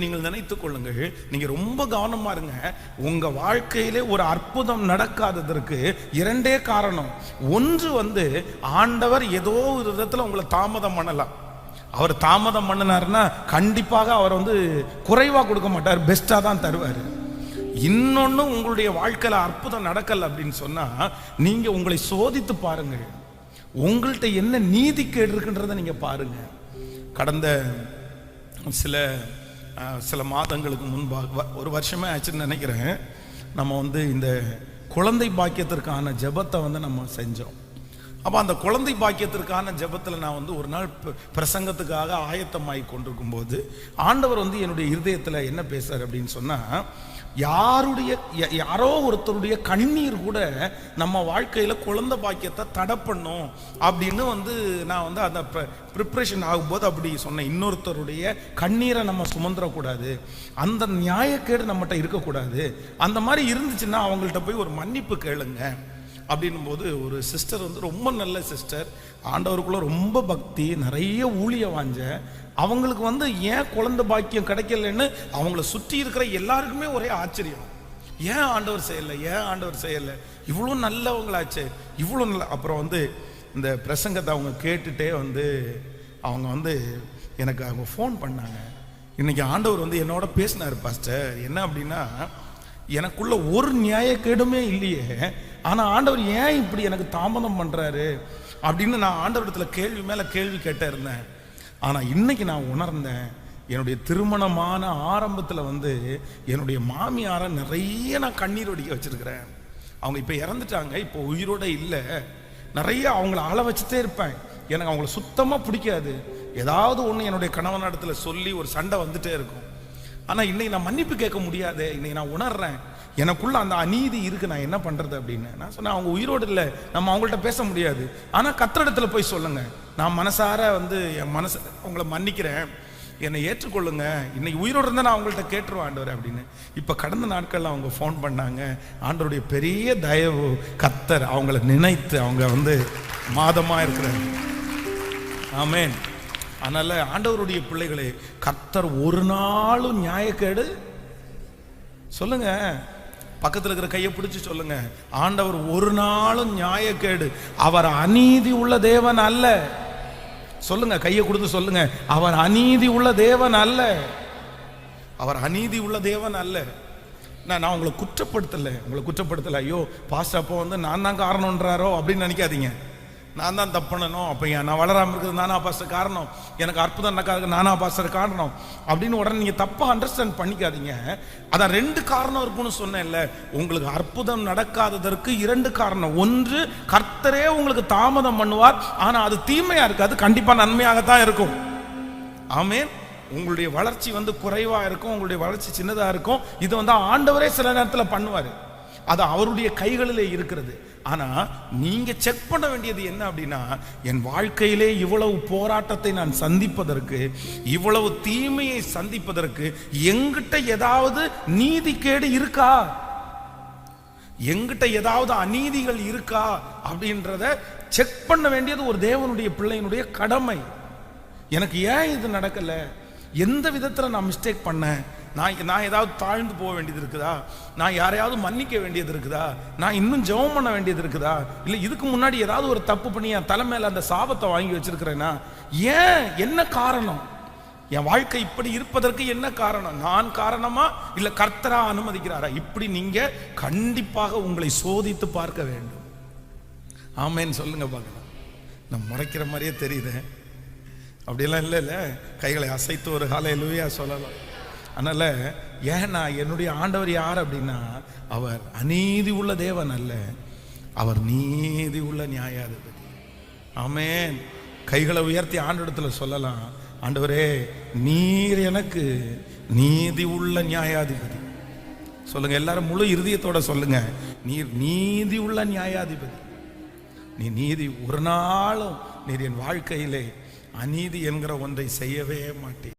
நீங்கள் நினைத்துக் கொள்ளுங்கள் நீங்க ரொம்ப கவனமா இருங்க. உங்க வாழ்க்கையிலே ஒரு அற்புதம் நடக்காததற்கு இரண்டே காரணம். ஒன்று வந்து ஆண்டவர் ஏதோ ஒரு விதத்துல உங்களை தாமதம் பண்ணலாம். அவர் தாமதம் பண்ணினாருன்னா கண்டிப்பாக அவர் வந்து குறைவா கொடுக்க மாட்டார் பெஸ்டா தான் தருவார். இன்னொன்னு உங்களுடைய வாழ்க்கையில அற்புதம் நடக்கல அப்படின்னு சொன்னா நீங்க உங்களை சோதித்து பாருங்கள். உங்கள்கிட்ட என்ன நீதி கேடு இருக்குன்றதை நீங்க பாருங்க. கடந்த சில சில மாதங்களுக்கு முன்பாக வ- ஒரு வருஷமே ஆச்சுன்னு நினைக்கிறேன். நம்ம வந்து இந்த குழந்தை பாக்கியத்திற்கான ஜெபத்தை வந்து நம்ம செஞ்சோம். அப்போ அந்த குழந்தை பாக்கியத்திற்கான ஜெபத்தில் நான் வந்து ஒரு நாள் பிரசங்கத்துக்காக ஆயத்தமாகி கொண்டிருக்கும் போது ஆண்டவர் வந்து என்னுடைய இருதயத்தில் என்ன பேசுறார் அப்படின்னு சொன்னால் யாருடைய யாரோ ஒருத்தருடைய கண்ணீர் கூட நம்ம வாழ்க்கையில் குழந்தை பாக்கியத்தை தடை பண்ணும் அப்படின்னு வந்து நான் வந்து அந்த ப்ரிப்ரேஷன் ஆகும்போது அப்படி சொன்னேன். இன்னொருத்தருடைய கண்ணீரை நம்ம சுமந்துடக்கூடாது அந்த நியாயக்கேடு நம்மகிட்ட இருக்கக்கூடாது. அந்த மாதிரி இருந்துச்சுன்னா அவங்கள்ட்ட போய் ஒரு மன்னிப்பு கேளுங்க. அப்படின்னும் போது ஒரு சிஸ்டர் வந்து ரொம்ப நல்ல சிஸ்டர். ஆண்டவருக்குள்ள ரொம்ப பக்தி நிறைய ஊழிய வாஞ்ச. அவங்களுக்கு வந்து ஏன் குழந்தை பாக்கியம் கிடைக்கலன்னு அவங்கள சுற்றி இருக்கிற எல்லாருக்குமே ஒரே ஆச்சரியம். ஏன் ஆண்டவர் செய்யலை? ஏன் ஆண்டவர் செய்யலை? இவ்வளோ நல்லவங்களாச்சு. இவ்வளோ நல்ல அப்புறம் வந்து இந்த பிரசங்கத்தை அவங்க கேட்டுட்டே வந்து அவங்க வந்து எனக்கு அவங்க ஃபோன் பண்ணாங்க. இன்னைக்கு ஆண்டவர் வந்து என்னோட பேசினார் பாஸ்டர் என்ன அப்படின்னா எனக்குள்ள ஒரு நியாயக்கேடுமே இல்லையே. ஆனால் ஆண்டவர் ஏன் இப்படி எனக்கு தாமதம் பண்ணுறாரு அப்படின்னு நான் ஆண்டவரிடத்தில் கேள்வி மேலே கேள்வி கேட்டே இருந்தேன். ஆனால் இன்னைக்கு நான் உணர்ந்தேன் என்னுடைய திருமணமான ஆரம்பத்தில் வந்து என்னுடைய மாமியாரை நிறைய நான் கண்ணீர் வடிக்க வச்சிருக்கிறேன். அவங்க இப்போ இறந்துட்டாங்க இப்போ உயிரோட இல்லை. நிறைய அவங்கள அள வச்சுட்டே இருப்பேன். எனக்கு அவங்கள சுத்தமாக பிடிக்காது. ஏதாவது ஒன்று என்னுடைய கணவனிடத்துல சொல்லி ஒரு சண்டை வந்துட்டே இருக்கும். ஆனால் இன்னைக்கு நான் மன்னிப்பு கேட்க முடியாது. இன்னைக்கு நான் உணர்றேன். எனக்குள்ள அந்த அநீதி இருக்கு. நான் என்ன பண்றது அப்படின்னு? நான் சொன்னேன் அவங்க உயிரோடு இல்லை. நம்ம அவங்கள்ட்ட பேச முடியாது. ஆனால் கத்திரிடத்துல போய் சொல்லுங்க. நான் மனசார வந்து என் மனசு அவங்கள மன்னிக்கிறேன். என்னை ஏற்றுக்கொள்ளுங்க. இன்னைக்கு உயிரோடு இருந்தால் நான் அவங்கள்ட்ட கேட்டுருவேன் ஆண்டவர் அப்படின்னு. இப்போ கடந்த நாட்களில் அவங்க ஃபோன் பண்ணாங்க. ஆண்டவருடைய பெரிய தயவு கத்தர் அவங்கள நினைத்து அவங்க வந்து மாதமாக இருக்கிறாங்க ஆமேன் அதனால் ஆண்டவருடைய பிள்ளைகளே கர்த்தர் ஒரு நாளும் நியாயக்கேடு சொல்லுங்க. பக்கத்தில் இருக்கிற கையை பிடிச்சி சொல்லுங்க. ஆண்டவர் ஒரு நாளும் நியாயக்கேடு. அவர் அநீதி உள்ள தேவன் அல்ல. சொல்லுங்க கையை கொடுத்து சொல்லுங்க. அவர் அநீதி உள்ள தேவன் அல்ல. அவர் அநீதி உள்ள தேவன் அல்ல. நான் நான் உங்களை குற்றப்படுத்தலை. உங்களை குற்றப்படுத்தலை. ஐயோ பாஸ்ட் அப்போ வந்து நான் தான் காரணம்ன்றாரோ அப்படின்னு நினைக்காதீங்க. நான் தான் தப்பு பண்ணணும். அப்போ நான் வளராமல் இருக்கிறது நானா பாஸ்டர் காரணம். எனக்கு அற்புதம் நடக்காது நானா பாஸ்டர் காரணம். அப்படின்னு உடனே நீங்கள் தப்பாக அண்டர்ஸ்டாண்ட் பண்ணிக்காதீங்க. அதான் ரெண்டு காரணம் இருக்குன்னு சொன்னேன்ல. உங்களுக்கு அற்புதம் நடக்காததற்கு இரண்டு காரணம். ஒன்று கர்த்தரே உங்களுக்கு தாமதம் பண்ணுவார். ஆனால் அது தீமையாக இருக்காது. கண்டிப்பாக நன்மையாகத்தான் இருக்கும். ஆமே உங்களுடைய வளர்ச்சி வந்து குறைவாக இருக்கும். உங்களுடைய வளர்ச்சி சின்னதாக இருக்கும். இது வந்து ஆண்டவரே சில நேரத்தில் பண்ணுவார். அது அவருடைய கைகளிலே இருக்கிறது. ஆனால் நீங்கள் செக் பண்ண வேண்டியது என்ன அப்படின்னா என் வாழ்க்கையிலே இவ்வளவு போராட்டத்தை நான் சந்திப்பதற்கு இவ்வளவு தீமையை சந்திப்பதற்கு எங்கிட்ட ஏதாவது நீதிக்கேடு இருக்கா? எங்கிட்ட ஏதாவது அநீதிகள் இருக்கா? அப்படின்றத செக் பண்ண வேண்டியது ஒரு தேவனுடைய பிள்ளையினுடைய கடமை. எனக்கு ஏன் இது நடக்கலை? எந்த விதத்தில் நான் மிஸ்டேக் பண்ணேன்? நான் நான் ஏதாவது தாழ்ந்து போக வேண்டியது இருக்குதா? நான் யாரையாவது மன்னிக்க வேண்டியது இருக்குதா? நான் இன்னும் ஜெபம் பண்ண வேண்டியது இருக்குதா? இல்லை இதுக்கு முன்னாடி ஏதாவது ஒரு தப்பு பண்ணி என் தலை மேலே அந்த சாபத்தை வாங்கி வச்சிருக்கிறேன்னா ஏன்? என்ன காரணம்? என் வாழ்க்கை இப்படி இருப்பதற்கு என்ன காரணம்? நான் காரணமா? இல்லை கர்த்தரா அனுமதிக்கிறாரா? இப்படி நீங்க கண்டிப்பாக உங்களை சோதித்து பார்க்க வேண்டும். ஆமேன்னு சொல்லுங்க பார்க்கலாம். நான் முறைக்கிற மாதிரியே தெரியுது. அப்படியெல்லாம் இல்லை இல்லை. கைகளை அசைத்து ஒரு காலை சொல்லலாம். அதனால் ஏன்னா என்னுடைய ஆண்டவர் யார் அப்படின்னா அவர் அநீதி உள்ள தேவன் அல்ல. அவர் நீதி உள்ள நியாயாதிபதி. ஆமேன். கைகளை உயர்த்தி ஆண்டிடத்தில் சொல்லலாம். ஆண்டவரே நீர் எனக்கு நீதி உள்ள நியாயாதிபதி. சொல்லுங்க எல்லாரும் முழு இருதயத்தோட சொல்லுங்க. நீர் நீதி உள்ள நியாயாதிபதி. நீ நீதி ஒரு நாளும் நீர் என் வாழ்க்கையிலே அநீதி என்கிற ஒன்றை செய்யவே மாட்டேன்